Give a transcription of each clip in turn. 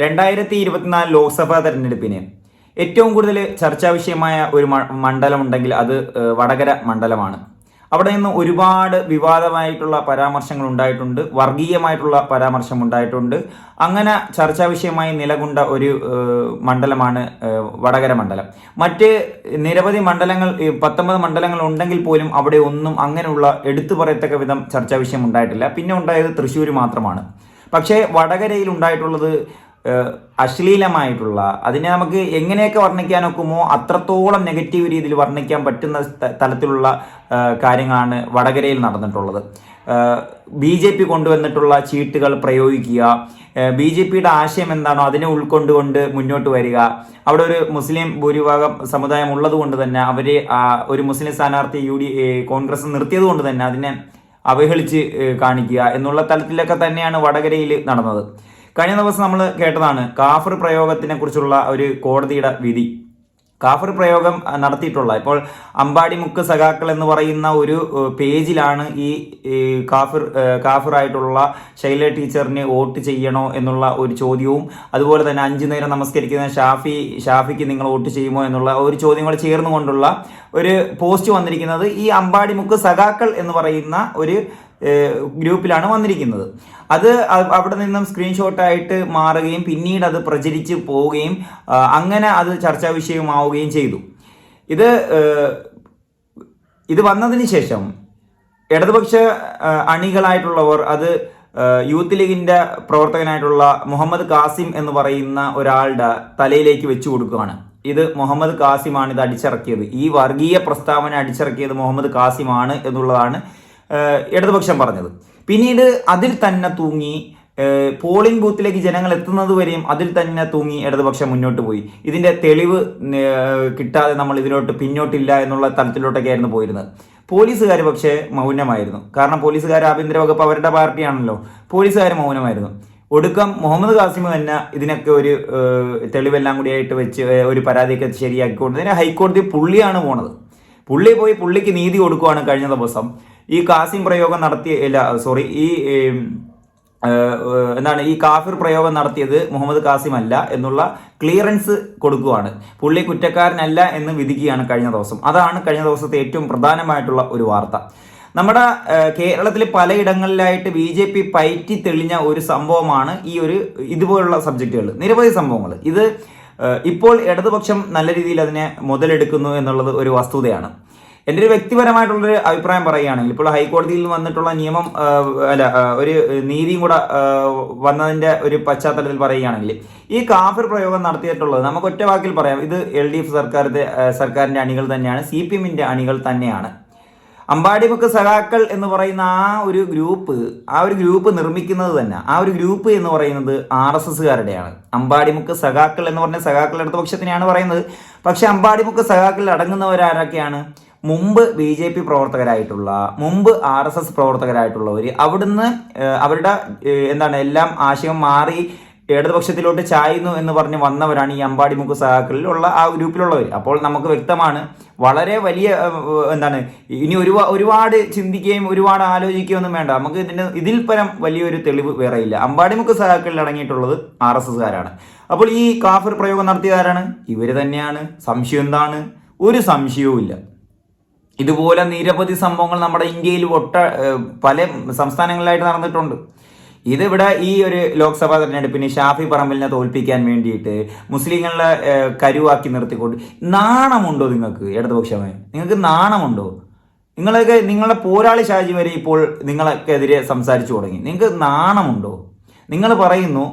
രണ്ടായിരത്തി ഇരുപത്തിനാല് ലോക്സഭാ തെരഞ്ഞെടുപ്പിന് ഏറ്റവും കൂടുതൽ ചർച്ചാ വിഷയമായ ഒരു മണ്ഡലം മണ്ഡലമുണ്ടെങ്കിൽ അത് വടകര മണ്ഡലമാണ്. അവിടെ നിന്ന് ഒരുപാട് വിവാദമായിട്ടുള്ള പരാമർശങ്ങൾ ഉണ്ടായിട്ടുണ്ട് വർഗീയമായിട്ടുള്ള പരാമർശം ഉണ്ടായിട്ടുണ്ട്. അങ്ങനെ ചർച്ചാ വിഷയമായി നിലകൊണ്ട ഒരു മണ്ഡലമാണ് വടകര മണ്ഡലം. മറ്റ് നിരവധി മണ്ഡലങ്ങൾ പത്തൊമ്പത് മണ്ഡലങ്ങൾ ഉണ്ടെങ്കിൽ പോലും അവിടെ ഒന്നും അങ്ങനെയുള്ള എടുത്തു പറയത്തക്ക വിധം ചർച്ചാ വിഷയം ഉണ്ടായിട്ടില്ല. പിന്നെ ഉണ്ടായത് തൃശ്ശൂർ മാത്രമാണ്. പക്ഷേ വടകരയിൽ ഉണ്ടായിട്ടുള്ളത് അശ്ലീലമായിട്ടുള്ള അതിനെ നമുക്ക് എങ്ങനെയൊക്കെ വർണിക്കാനൊക്കുമോ അത്രത്തോളം നെഗറ്റീവ് രീതിയിൽ വർണിക്കാൻ പറ്റുന്ന തലത്തിലുള്ള കാര്യങ്ങളാണ് വടകരയിൽ നടന്നിട്ടുള്ളത്. ബി ജെ പി കൊണ്ടുവന്നിട്ടുള്ള ചീട്ടുകൾ പ്രയോഗിക്കുക. ബി ജെ പിയുടെ ആശയം എന്താണോ അതിനെ ഉൾക്കൊണ്ടുകൊണ്ട് മുന്നോട്ട് വരിക. അവിടെ ഒരു മുസ്ലിം ഭൂരിഭാഗം സമുദായം ഉള്ളത് കൊണ്ട് തന്നെ അവരെ ആ, ഒരു മുസ്ലിം സ്ഥാനാർത്ഥി യു ഡി കോൺഗ്രസ് നിർത്തിയത് കൊണ്ട് തന്നെ അതിനെ അവഹേളിച്ച് കാണിക്കുക എന്നുള്ള തലത്തിലൊക്കെ തന്നെയാണ് വടകരയിൽ നടന്നത്. കഴിഞ്ഞ ദിവസം നമ്മൾ കേട്ടതാണ് കാഫർ പ്രയോഗത്തിനെ കുറിച്ചുള്ള ഒരു കോടതിയുടെ വിധി. കാഫർ പ്രയോഗം നടത്തിയിട്ടുള്ള ഇപ്പോൾ അമ്പാടി മുക്ക് സഖാക്കൾ എന്ന് പറയുന്ന ഒരു പേജിലാണ് ഈ കാഫിർ കാഫിറായിട്ടുള്ള ശൈല ടീച്ചറിന് വോട്ട് ചെയ്യണോ എന്നുള്ള ഒരു ചോദ്യവും അതുപോലെ തന്നെ അഞ്ചു നേരം നമസ്കരിക്കുന്ന ഷാഫി ഷാഫിക്ക് നിങ്ങൾ വോട്ട് ചെയ്യുമോ എന്നുള്ള ഒരു ചോദ്യം കൂടെ ചേർന്നുകൊണ്ടുള്ള ഒരു പോസ്റ്റ് വന്നിരിക്കുന്നത് ഈ അമ്പാടി അമ്പാടിമുക്ക് സഖാക്കൾ എന്ന് പറയുന്ന ഒരു ഗ്രൂപ്പിലാണ് വന്നിരിക്കുന്നത്. അത് അവിടെ നിന്നും സ്ക്രീൻഷോട്ടായിട്ട് മാറുകയും പിന്നീട് അത് പ്രചരിച്ച് പോവുകയും അങ്ങനെ അത് ചർച്ചാ വിഷയമാവുകയും ചെയ്തു. ഇത് ഇത് വന്നതിന് ശേഷം ഇടതുപക്ഷ അണികളായിട്ടുള്ളവർ അത് യൂത്ത് ലീഗിന്റെ പ്രവർത്തകനായിട്ടുള്ള മുഹമ്മദ് കാസിം എന്ന് പറയുന്ന ഒരാളുടെ തലയിലേക്ക് വെച്ചു കൊടുക്കുകയാണ്. ഇത് മുഹമ്മദ് കാസിമാണ് ഇത് അടിച്ചിറക്കിയത്. ഈ വർഗീയ പ്രസ്താവന അടിച്ചിറക്കിയത് മുഹമ്മദ് കാസിമാണ് എന്നുള്ളതാണ് ഇടതുപക്ഷം പറഞ്ഞത്. പിന്നീട് അതിൽ തന്നെ തൂങ്ങി പോളിംഗ് ബൂത്തിലേക്ക് ജനങ്ങൾ എത്തുന്നത് വരെയും അതിൽ തന്നെ തൂങ്ങി ഇടതുപക്ഷം മുന്നോട്ട് പോയി. ഇതിന്റെ തെളിവ് കിട്ടാതെ നമ്മൾ ഇതിലോട്ട് പിന്നോട്ടില്ല എന്നുള്ള തലത്തിലോട്ടൊക്കെയായിരുന്നു പോയിരുന്നത്. പോലീസുകാർ പക്ഷേ മൗനമായിരുന്നു. കാരണം പോലീസുകാർ ആഭ്യന്തര വകുപ്പ് അവരുടെ പാർട്ടിയാണല്ലോ. പോലീസുകാർ മൗനമായിരുന്നു. ഒടുക്കം മുഹമ്മദ് കാസിം തന്നെ ഇതിനൊക്കെ ഒരു തെളിവെല്ലാം കൂടി ആയിട്ട് വെച്ച് ഒരു പരാതിയൊക്കെ ശരിയാക്കിക്കൊണ്ട് ഹൈക്കോടതി പുള്ളിയാണ് പോണത്. പുള്ളി പോയി പുള്ളിക്ക് നീതി കൊടുക്കുവാണ് കഴിഞ്ഞ ദിവസം. ഈ കാസിം പ്രയോഗം നടത്തിയ ഇല്ല സോറി ഈ എന്താണ് ഈ കാഫിർ പ്രയോഗം നടത്തിയത് മുഹമ്മദ് കാസിം അല്ല എന്നുള്ള ക്ലിയറൻസ് കൊടുക്കുകയാണ് പുള്ളി കുറ്റക്കാരനല്ല എന്ന് വിധിക്കുകയാണ് കഴിഞ്ഞ ദിവസം. അതാണ് കഴിഞ്ഞ ദിവസത്തെ ഏറ്റവും പ്രധാനമായിട്ടുള്ള ഒരു വാർത്ത. നമ്മുടെ കേരളത്തിൽ പലയിടങ്ങളിലായിട്ട് ബി ജെ പി പയറ്റി തെളിഞ്ഞ ഒരു സംഭവമാണ് ഈ ഒരു ഇതുപോലുള്ള സബ്ജക്റ്റുകൾ നിരവധി സംഭവങ്ങൾ. ഇത് ഇപ്പോൾ ഇടതുപക്ഷം നല്ല രീതിയിൽ അതിനെ മുതലെടുക്കുന്നു എന്നുള്ളത് ഒരു വസ്തുതയാണ്. എന്റെ ഒരു വ്യക്തിപരമായിട്ടുള്ളൊരു അഭിപ്രായം പറയുകയാണെങ്കിൽ ഇപ്പോൾ ഹൈക്കോടതിയിൽ നിന്ന് വന്നിട്ടുള്ള നിയമം അല്ല ഒരു നീതിയും കൂടെ വന്നതിന്റെ ഒരു പശ്ചാത്തലത്തിൽ പറയുകയാണെങ്കിൽ ഈ കാഫിർ പ്രയോഗം നടത്തിയിട്ടുള്ളത് നമുക്ക് ഒറ്റ വാക്കിൽ പറയാം. ഇത് എൽ ഡി എഫ് സർക്കാരിന്റെ സർക്കാരിന്റെ അണികൾ തന്നെയാണ് സി പി എമ്മിന്റെ അണികൾ തന്നെയാണ്. അമ്പാടിമുക്ക് സഖാക്കൾ എന്ന് പറയുന്ന ആ ഒരു ഗ്രൂപ്പ് ആ ഒരു ഗ്രൂപ്പ് നിർമ്മിക്കുന്നത് തന്നെ ആ ഒരു ഗ്രൂപ്പ് എന്ന് പറയുന്നത് ആർ എസ് എസ്സുകാരുടെയാണ്. അമ്പാടിമുക്ക് സഖാക്കൾ എന്ന് പറഞ്ഞ സഖാക്കളുടെ അടുത്ത പക്ഷത്തിനെയാണ് പറയുന്നത്. പക്ഷെ അമ്പാടിമുക്ക് സഖാക്കളിൽ അടങ്ങുന്നവരാരൊക്കെയാണ്? മുമ്പ് ബി ജെ പി പ്രവർത്തകരായിട്ടുള്ള മുമ്പ് ആർ എസ് എസ് പ്രവർത്തകരായിട്ടുള്ളവർ അവിടുന്ന് അവരുടെ എന്താണ് എല്ലാം ആശയം മാറി ഇടതുപക്ഷത്തിലോട്ട് ചായുന്നു എന്ന് പറഞ്ഞ് വന്നവരാണ് ഈ അമ്പാടിമുക്ക് സഹാക്കളിലുള്ള ആ ഗ്രൂപ്പിലുള്ളവർ അപ്പോൾ നമുക്ക് വ്യക്തമാണ് വളരെ വലിയ എന്താണ് ഇനി ഒരു ഒരുപാട് ചിന്തിക്കുകയും ഒരുപാട് ആലോചിക്കുകയും ഒന്നും വേണ്ട. നമുക്ക് ഇതിന് ഇതിൽ പരം വലിയൊരു തെളിവ് വേറെ ഇല്ല. അമ്പാടിമുക്ക് സഹാക്കളിൽ അടങ്ങിയിട്ടുള്ളത് ആർ എസ് എസ്കാരാണ്. അപ്പോൾ ഈ കാഫിർ പ്രയോഗം നടത്തിയതാരാണ്? ഇവർ തന്നെയാണ്. സംശയം എന്താണ്? ഒരു സംശയവും ഇല്ല ഇതുപോലെ നിരവധി സംഭവങ്ങൾ നമ്മുടെ ഇന്ത്യയിൽ ഒട്ട പല സംസ്ഥാനങ്ങളിലായിട്ട് നടന്നിട്ടുണ്ട്. ഇതിവിടെ ഈ ഒരു ലോക്സഭാ തെരഞ്ഞെടുപ്പിന് ഷാഫി പറമ്പലിനെ തോൽപ്പിക്കാൻ വേണ്ടിയിട്ട് മുസ്ലിങ്ങളെ കരുവാക്കി നിർത്തിക്കൊണ്ട് നാണമുണ്ടോ നിങ്ങൾക്ക് ഇടതുപക്ഷമായി നിങ്ങൾക്ക് നാണമുണ്ടോ? നിങ്ങളൊക്കെ നിങ്ങളുടെ പോരാളി ഷാജി വരെ ഇപ്പോൾ നിങ്ങളൊക്കെ എതിരെ സംസാരിച്ചു തുടങ്ങി. നിങ്ങൾക്ക് നാണമുണ്ടോ? നിങ്ങൾ പറയുന്നു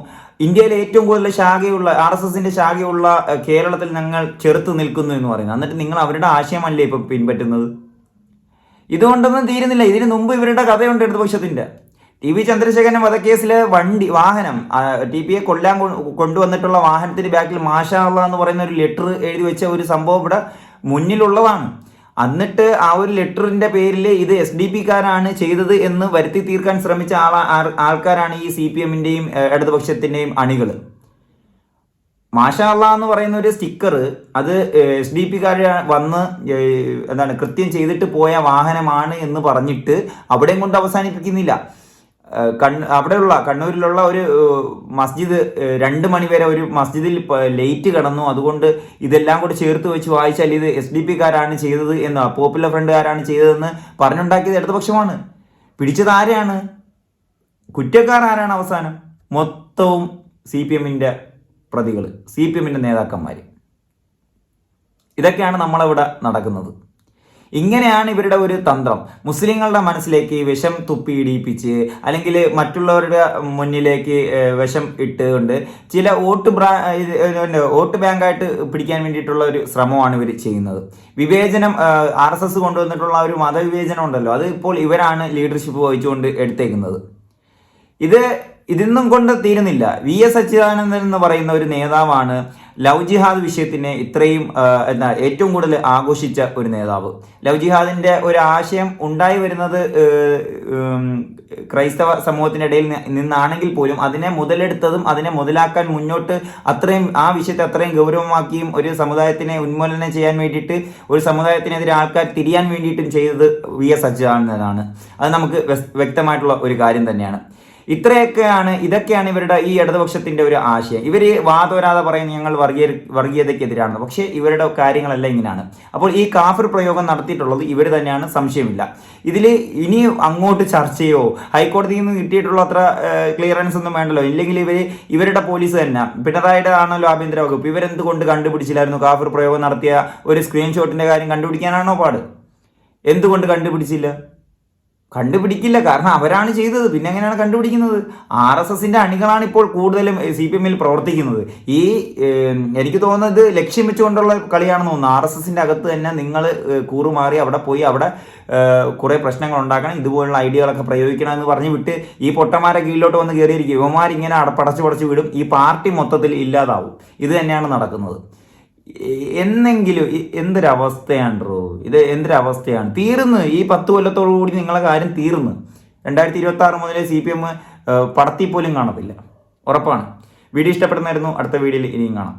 ഇന്ത്യയിലെ ഏറ്റവും കൂടുതൽ ശാഖയുള്ള ആർ എസ് എസിന്റെ ശാഖയുള്ള കേരളത്തിൽ ഞങ്ങൾ ചെറുത്ത് നിൽക്കുന്നു എന്ന് പറയുന്നത്. എന്നിട്ട് നിങ്ങൾ അവരുടെ ആശയമല്ലേ ഇപ്പൊ പിൻപറ്റുന്നത്? ഇതുകൊണ്ടൊന്നും തീരുന്നില്ല. ഇതിനു മുമ്പ് ഇവരുടെ കഥയുണ്ട് ഇടതുപക്ഷത്തിന്റെ. ടി വി ചന്ദ്രശേഖരൻ വധക്കേസിലെ വണ്ടി വാഹനം ടി പിയെ കൊല്ലാൻ കൊണ്ടുവന്നിട്ടുള്ള വാഹനത്തിന്റെ ബാക്കിൽ മാഷാ അള്ളാ എന്ന് പറയുന്ന ഒരു ലെറ്റർ എഴുതി വെച്ച ഒരു സംഭവം ഇവിടെ മുന്നിലുള്ളതാണ്. എന്നിട്ട് ആ ഒരു ലെറ്ററിന്റെ പേരിൽ ഇത് എസ് ഡി പി കാരാണ് ചെയ്തത് എന്ന് വരുത്തി തീർക്കാൻ ശ്രമിച്ച ആളാ ആൾക്കാരാണ് ഈ സി പി എമ്മിന്റെയും ഇടതുപക്ഷത്തിന്റെയും അണികൾ മാഷാ അള്ളാ എന്ന് പറയുന്ന ഒരു സ്റ്റിക്കർ അത് എസ് ഡി പിക്കാർ വന്ന് എന്താണ് കൃത്യം ചെയ്തിട്ട് പോയ വാഹനമാണ് എന്ന് പറഞ്ഞിട്ട് അവിടെയും കൊണ്ട് അവസാനിപ്പിക്കുന്നില്ല. കണ്ണ് അവിടെയുള്ള കണ്ണൂരിലുള്ള ഒരു മസ്ജിദ് രണ്ട് മണിവരെ ഒരു മസ്ജിദിൽ ലേറ്റ് കിടന്നു. അതുകൊണ്ട് ഇതെല്ലാം കൂടി ചേർത്ത് വെച്ച് വായിച്ചാൽ ഇത് എസ് ഡി പിക്കാരാണ് ചെയ്തത് എന്ന് പോപ്പുലർ ഫ്രണ്ടുകാരാണ് ചെയ്തതെന്ന് പറഞ്ഞുണ്ടാക്കിയത് ഇടതുപക്ഷമാണ്. പിടിച്ചത് ആരെയാണ്? കുറ്റക്കാർ ആരാണ് അവസാനം? മൊത്തവും സി പി എമ്മിന്റെ പ്രതികൾ സി പി എമ്മിന്റെ നേതാക്കന്മാർ ഇതൊക്കെയാണ് നമ്മളവിടെ നടക്കുന്നത്. ഇങ്ങനെയാണ് ഇവരുടെ ഒരു തന്ത്രം. മുസ്ലിങ്ങളുടെ മനസ്സിലേക്ക് വിഷം തുപ്പി ഇടിയിപ്പിച്ച് അല്ലെങ്കിൽ മറ്റുള്ളവരുടെ മുന്നിലേക്ക് വിഷം ഇട്ടുകൊണ്ട് ചില വോട്ട് ബ്രാ വോട്ട് ബാങ്കായിട്ട് പിടിക്കാൻ വേണ്ടിയിട്ടുള്ള ഒരു ശ്രമമാണ് ഇവർ ചെയ്യുന്നത്. വിവേചനം ആർ എസ് എസ് കൊണ്ടുവന്നിട്ടുള്ള ഒരു മതവിവേചനം ഉണ്ടല്ലോ അത് ഇപ്പോൾ ഇവരാണ് ലീഡർഷിപ്പ് വഹിച്ചുകൊണ്ട് എടുത്തേക്കുന്നത്. ഇത് ഇതൊന്നും കൊണ്ട് തീരുന്നില്ല. വി എസ് അച്യുതാനന്ദൻ എന്ന് പറയുന്ന ഒരു നേതാവാണ് ലവ് ജിഹാദ് വിഷയത്തിനെ ഇത്രയും എന്താ ഏറ്റവും കൂടുതൽ ആഘോഷിച്ച ഒരു നേതാവ്. ലവ് ജിഹാദിന്റെ ഒരു ആശയം ഉണ്ടായി വരുന്നത് ക്രൈസ്തവ സമൂഹത്തിന്റെ ഇടയിൽ നിന്നാണെങ്കിൽ പോലും അതിനെ മുതലെടുത്തതും അതിനെ മുതലാക്കാൻ മുന്നോട്ട് അത്രയും ആ വിഷയത്തെ അത്രയും ഗൗരവമാക്കിയും ഒരു സമുദായത്തിനെ ഉന്മൂലനം ചെയ്യാൻ വേണ്ടിയിട്ട് ഒരു സമുദായത്തിനെതിരെ ആൾക്കാർ തിരിയാൻ വേണ്ടിയിട്ടും ചെയ്തത് വി. എസ്. അച്യുതാനന്ദനാണ്. അത് നമുക്ക് വ്യക്തമായിട്ടുള്ള ഒരു കാര്യം തന്നെയാണ്. ഇത്രയൊക്കെയാണ് ഇതൊക്കെയാണ് ഇവരുടെ ഈ ഇടതുപക്ഷത്തിന്റെ ഒരു ആശയം. ഇവർ വാദോരാതെ പറയുന്നത് ഞങ്ങൾ വർഗീയ വർഗീയതയ്ക്കെതിരാണ്. പക്ഷേ ഇവരുടെ കാര്യങ്ങളല്ല ഇങ്ങനെയാണ്. അപ്പോൾ ഈ കാഫിർ പ്രയോഗം നടത്തിയിട്ടുള്ളത് ഇവർ തന്നെയാണ് സംശയമില്ല. ഇതിൽ ഇനി അങ്ങോട്ട് ചർച്ചയോ ഹൈക്കോടതിയിൽ നിന്ന് കിട്ടിയിട്ടുള്ള അത്ര ക്ലിയറൻസ് ഒന്നും വേണ്ടല്ലോ. ഇല്ലെങ്കിൽ ഇവർ ഇവരുടെ പോലീസ് തന്നെ. പിണറായിയുടെ ആണല്ലോ ആഭ്യന്തര വകുപ്പ്. ഇവരെന്തുകൊണ്ട് കണ്ടുപിടിച്ചില്ലായിരുന്നു? കാഫിർ പ്രയോഗം നടത്തിയ ഒരു സ്ക്രീൻഷോട്ടിന്റെ കാര്യം കണ്ടുപിടിക്കാനാണോ പാട്? എന്തുകൊണ്ട് കണ്ടുപിടിച്ചില്ല? കണ്ടുപിടിക്കില്ല. കാരണം അവരാണ് ചെയ്തത്. പിന്നെ എങ്ങനെയാണ് കണ്ടുപിടിക്കുന്നത്? ആർ എസ് എസിന്റെ അണികളാണ് ഇപ്പോൾ കൂടുതലും സി പി എമ്മിൽ പ്രവർത്തിക്കുന്നത്. ഈ എനിക്ക് തോന്നുന്നത് ലക്ഷ്യം വെച്ചുകൊണ്ടുള്ള കളിയാണെന്ന് തോന്നുന്നു. ആർ എസ് എസിന്റെ അകത്ത് തന്നെ നിങ്ങൾ കൂറുമാറി അവിടെ പോയി അവിടെ കുറേ പ്രശ്നങ്ങൾ ഉണ്ടാക്കണം. ഇതുപോലുള്ള ഐഡിയകളൊക്കെ പ്രയോഗിക്കണം എന്ന് പറഞ്ഞു വിട്ട് ഈ പൊട്ടന്മാരെ കീഴിലോട്ട് വന്ന് കയറിയിരിക്കും ഇവന്മാരിങ്ങനെ അടപ്പടച്ച് പടച്ച് വിടും. ഈ പാർട്ടി മൊത്തത്തിൽ ഇല്ലാതാവും. ഇത് തന്നെയാണ് നടക്കുന്നത്. എന്നെങ്കിലും എന്തൊരവസ്ഥയാണ് എന്തൊരവസ്ഥയാണ്ട്രോ ഇത് എന്തൊരവസ്ഥയാണ്? തീർന്ന്. ഈ പത്ത് കൊല്ലത്തോടു കൂടി നിങ്ങളെ കാര്യം തീർന്ന്. രണ്ടായിരത്തി ഇരുപത്തി ആറ് മുതലേ സി പി എം പടത്തിൽ പോലും കാണത്തില്ല. ഉറപ്പാണ്. വീഡിയോ ഇഷ്ടപ്പെടുന്നായിരുന്നു അടുത്ത വീഡിയോയിൽ ഇനിയും കാണാം.